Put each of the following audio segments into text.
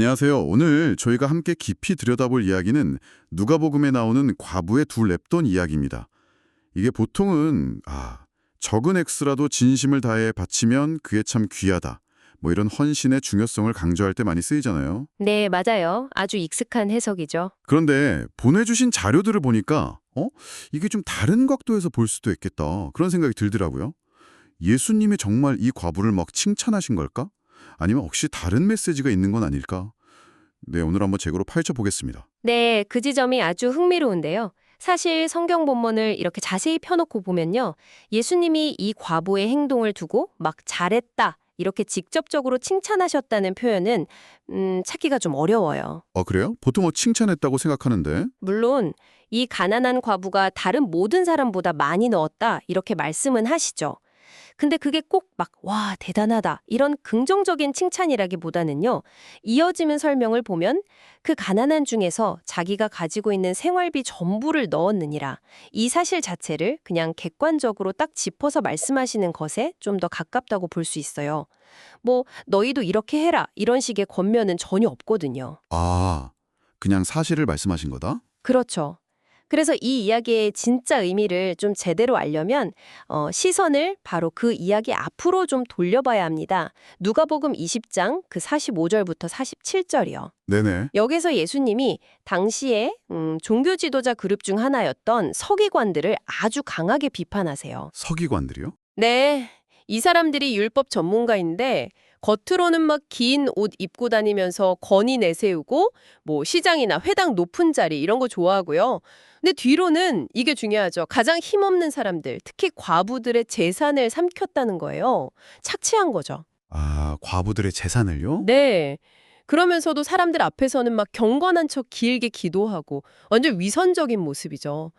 안녕하세요. 오늘 저희가 함께 깊이 들여다볼 이야기는 누가복음에 나오는 과부의 두 랩돈 이야기입니다. 이게 보통은 아, 적은 액수라도 진심을 다해 바치면 그게 참 귀하다. 뭐 이런 헌신의 중요성을 강조할 때 많이 쓰이잖아요. 네, 맞아요. 아주 익숙한 해석이죠. 그런데 보내주신 자료들을 보니까 어? 이게 좀 다른 각도에서 볼 수도 있겠다. 그런 생각이 들더라고요. 예수님이 정말 이 과부를 막 칭찬하신 걸까? 아니면 혹시 다른 메시지가 있는 건 아닐까? 네, 오늘 한번 제대로 파헤쳐 보겠습니다. 네, 그 지점이 아주 흥미로운데요. 사실 성경 본문을 이렇게 자세히 펴놓고 보면요. 예수님이 이 과부의 행동을 두고 막 잘했다. 이렇게 직접적으로 칭찬하셨다는 표현은 음, 찾기가 좀 어려워요. 아, 그래요? 보통 뭐 칭찬했다고 생각하는데. 물론 이 가난한 과부가 다른 모든 사람보다 많이 넣었다 이렇게 말씀은 하시죠. 근데 그게 꼭 막 와 대단하다 이런 긍정적인 칭찬이라기보다는요. 이어지는 설명을 보면 그 가난한 중에서 자기가 가지고 있는 생활비 전부를 넣었느니라. 이 사실 자체를 그냥 객관적으로 딱 짚어서 말씀하시는 것에 좀 더 가깝다고 볼 수 있어요. 뭐 너희도 이렇게 해라 이런 식의 권면은 전혀 없거든요. 아, 그냥 사실을 말씀하신 거다? 그렇죠. 그래서 이 이야기의 진짜 의미를 좀 제대로 알려면 어, 시선을 바로 그 이야기 앞으로 좀 돌려봐야 합니다. 누가복음 20장 그 45절부터 47절이요. 네네. 여기서 예수님이 당시에 음, 종교 지도자 그룹 중 하나였던 서기관들을 아주 강하게 비판하세요. 서기관들이요? 네, 이 사람들이 율법 전문가인데 겉으로는 막 긴 옷 입고 다니면서 건의 내세우고 뭐 시장이나 회당 높은 자리 이런 거 좋아하고요. 근데 뒤로는 이게 중요하죠. 가장 힘없는 사람들, 특히 과부들의 재산을 삼켰다는 거예요. 착취한 거죠. 아, 과부들의 재산을요? 네. 그러면서도 사람들 앞에서는 막 경건한 척 길게 기도하고 완전 위선적인 모습이죠.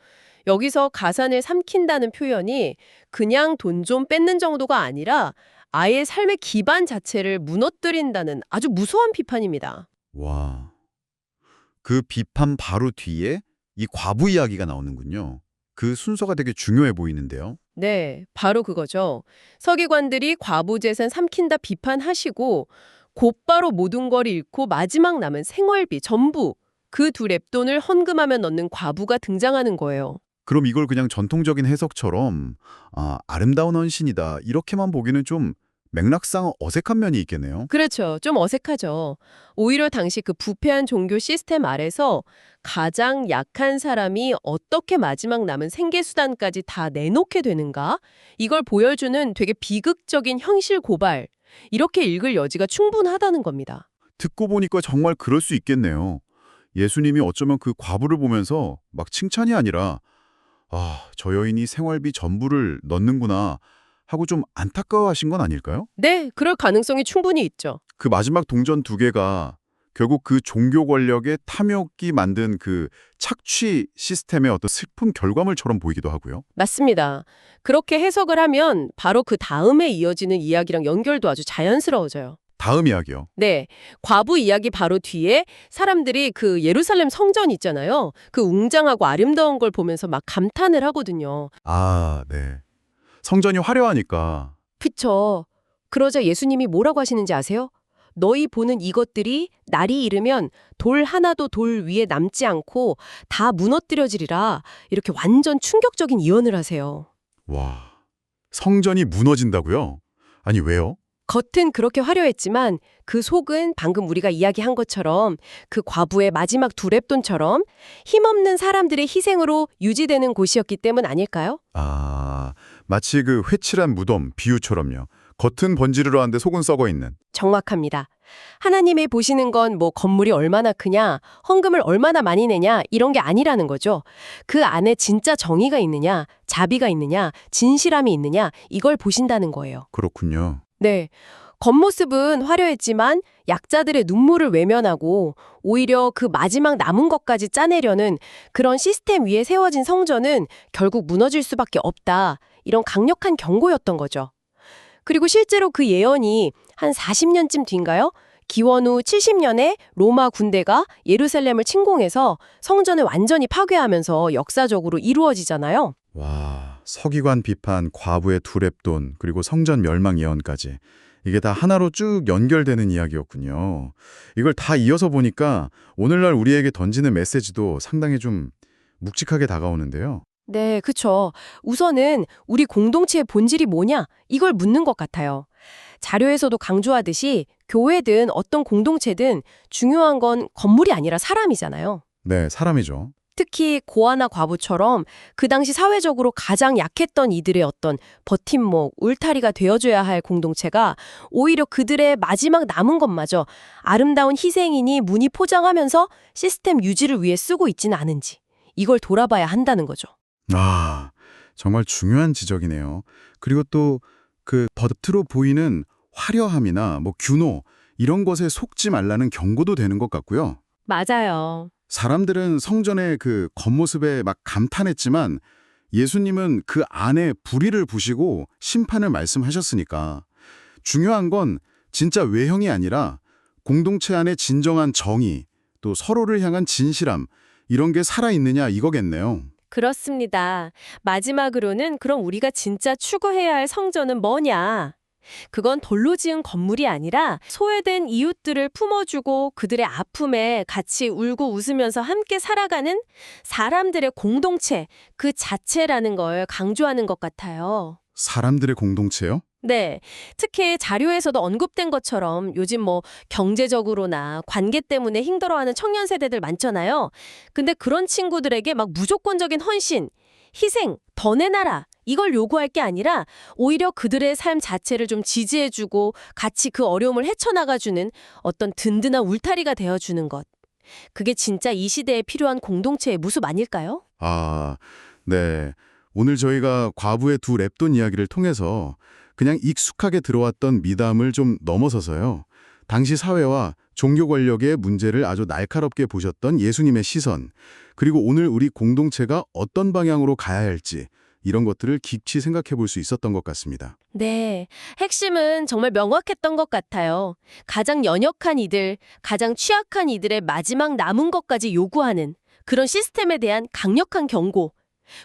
여기서 가산을 삼킨다는 표현이 그냥 돈 좀 뺏는 정도가 아니라 아예 삶의 기반 자체를 무너뜨린다는 아주 무서운 비판입니다. 와. 그 비판 바로 뒤에 이 과부 이야기가 나오는군요. 그 순서가 되게 중요해 보이는데요. 네, 바로 그거죠. 서기관들이 과부 재산 삼킨다 비판하시고 곧바로 모든 걸 잃고 마지막 남은 생활비 전부 그 두 랩돈을 헌금하며 넣는 과부가 등장하는 거예요. 그럼 이걸 그냥 전통적인 해석처럼 아, 아름다운 헌신이다 이렇게만 보기는 좀 맥락상 어색한 면이 있겠네요. 그렇죠. 좀 어색하죠. 오히려 당시 그 부패한 종교 시스템 아래서 가장 약한 사람이 어떻게 마지막 남은 생계수단까지 다 내놓게 되는가? 이걸 보여주는 되게 비극적인 현실 고발. 이렇게 읽을 여지가 충분하다는 겁니다. 듣고 보니까 정말 그럴 수 있겠네요. 예수님이 어쩌면 그 과부를 보면서 막 칭찬이 아니라 아, 저 여인이 생활비 전부를 넣는구나 하고 좀 안타까워하신 건 아닐까요? 네, 그럴 가능성이 충분히 있죠. 그 마지막 동전 두 개가 결국 그 종교 권력의 탐욕이 만든 그 착취 시스템의 어떤 슬픈 결과물처럼 보이기도 하고요. 맞습니다. 그렇게 해석을 하면 바로 그 다음에 이어지는 이야기랑 연결도 아주 자연스러워져요. 다음 이야기요. 네. 과부 이야기 바로 뒤에 사람들이 그 예루살렘 성전 있잖아요. 그 웅장하고 아름다운 걸 보면서 막 감탄을 하거든요. 아, 네. 성전이 화려하니까 그쵸. 그러자 예수님이 뭐라고 하시는지 아세요? 너희 보는 이것들이 날이 이르면 돌 하나도 돌 위에 남지 않고 다 무너뜨려지리라. 이렇게 완전 충격적인 예언을 하세요. 와, 성전이 무너진다고요? 아니 왜요? 겉은 그렇게 화려했지만 그 속은 방금 우리가 이야기한 것처럼 그 과부의 마지막 두 랩돈처럼 힘없는 사람들의 희생으로 유지되는 곳이었기 때문 아닐까요? 아, 마치 그 회칠한 무덤 비유처럼요. 겉은 번지르르 한데 속은 썩어 있는. 정확합니다. 하나님이 보시는 건 뭐 건물이 얼마나 크냐, 헌금을 얼마나 많이 내냐 이런 게 아니라는 거죠. 그 안에 진짜 정의가 있느냐, 자비가 있느냐, 진실함이 있느냐 이걸 보신다는 거예요. 그렇군요. 네. 겉모습은 화려했지만 약자들의 눈물을 외면하고 오히려 그 마지막 남은 것까지 짜내려는 그런 시스템 위에 세워진 성전은 결국 무너질 수밖에 없다. 이런 강력한 경고였던 거죠. 그리고 실제로 그 예언이 한 40년쯤 뒤인가요? 기원 후 70년에 로마 군대가 예루살렘을 침공해서 성전을 완전히 파괴하면서 역사적으로 이루어지잖아요. 와, 서기관 비판, 과부의 두 랩돈, 그리고 성전 멸망 예언까지. 이게 다 하나로 쭉 연결되는 이야기였군요. 이걸 다 이어서 보니까 오늘날 우리에게 던지는 메시지도 상당히 좀 묵직하게 다가오는데요. 네, 그쵸. 우선은 우리 공동체의 본질이 뭐냐? 이걸 묻는 것 같아요. 자료에서도 강조하듯이 교회든 어떤 공동체든 중요한 건 건물이 아니라 사람이잖아요. 네, 사람이죠. 특히 고아나 과부처럼 그 당시 사회적으로 가장 약했던 이들의 어떤 버팀목, 울타리가 되어줘야 할 공동체가 오히려 그들의 마지막 남은 것마저 아름다운 희생이니 문이 포장하면서 시스템 유지를 위해 쓰고 있지는 않은지 이걸 돌아봐야 한다는 거죠. 아, 정말 중요한 지적이네요. 그리고 또그 겉으로 보이는 화려함이나 뭐 균호 이런 것에 속지 말라는 경고도 되는 것 같고요. 맞아요. 사람들은 성전의 그 겉모습에 막 감탄했지만 예수님은 그 안에 불의를 부시고 심판을 말씀하셨으니까 중요한 건 진짜 외형이 아니라 공동체 안에 진정한 정의 또 서로를 향한 진실함 이런 게 살아있느냐 이거겠네요. 그렇습니다. 마지막으로는 그럼 우리가 진짜 추구해야 할 성전은 뭐냐? 그건 돌로 지은 건물이 아니라 소외된 이웃들을 품어주고 그들의 아픔에 같이 울고 웃으면서 함께 살아가는 사람들의 공동체 그 자체라는 걸 강조하는 것 같아요. 사람들의 공동체요? 네. 특히 자료에서도 언급된 것처럼 요즘 뭐 경제적으로나 관계 때문에 힘들어하는 청년 세대들 많잖아요. 근데 그런 친구들에게 막 무조건적인 헌신, 희생, 더 내놔라 이걸 요구할 게 아니라 오히려 그들의 삶 자체를 좀 지지해주고 같이 그 어려움을 헤쳐나가주는 어떤 든든한 울타리가 되어주는 것. 그게 진짜 이 시대에 필요한 공동체의 모습 아닐까요? 아, 네. 오늘 저희가 과부의 두 랩돈 이야기를 통해서 그냥 익숙하게 들어왔던 미담을 좀 넘어서서요. 당시 사회와 종교 권력의 문제를 아주 날카롭게 보셨던 예수님의 시선, 그리고 오늘 우리 공동체가 어떤 방향으로 가야 할지 이런 것들을 깊이 생각해 볼 수 있었던 것 같습니다. 네, 핵심은 정말 명확했던 것 같아요. 가장 연약한 이들, 가장 취약한 이들의 마지막 남은 것까지 요구하는 그런 시스템에 대한 강력한 경고.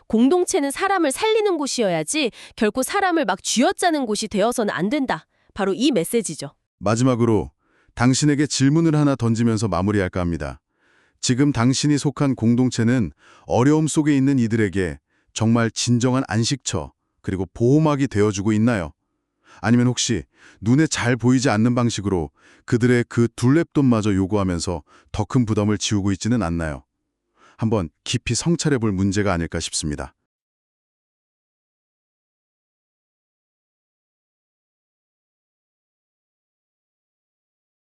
공동체는 사람을 살리는 곳이어야지 결코 사람을 막 쥐어짜는 곳이 되어서는 안 된다. 바로 이 메시지죠. 마지막으로 당신에게 질문을 하나 던지면서 마무리할까 합니다. 지금 당신이 속한 공동체는 어려움 속에 있는 이들에게 정말 진정한 안식처 그리고 보호막이 되어주고 있나요? 아니면 혹시 눈에 잘 보이지 않는 방식으로 그들의 그 둘랩돈마저 요구하면서 더 큰 부담을 지우고 있지는 않나요? 한번 깊이 성찰해 볼 문제가 아닐까 싶습니다.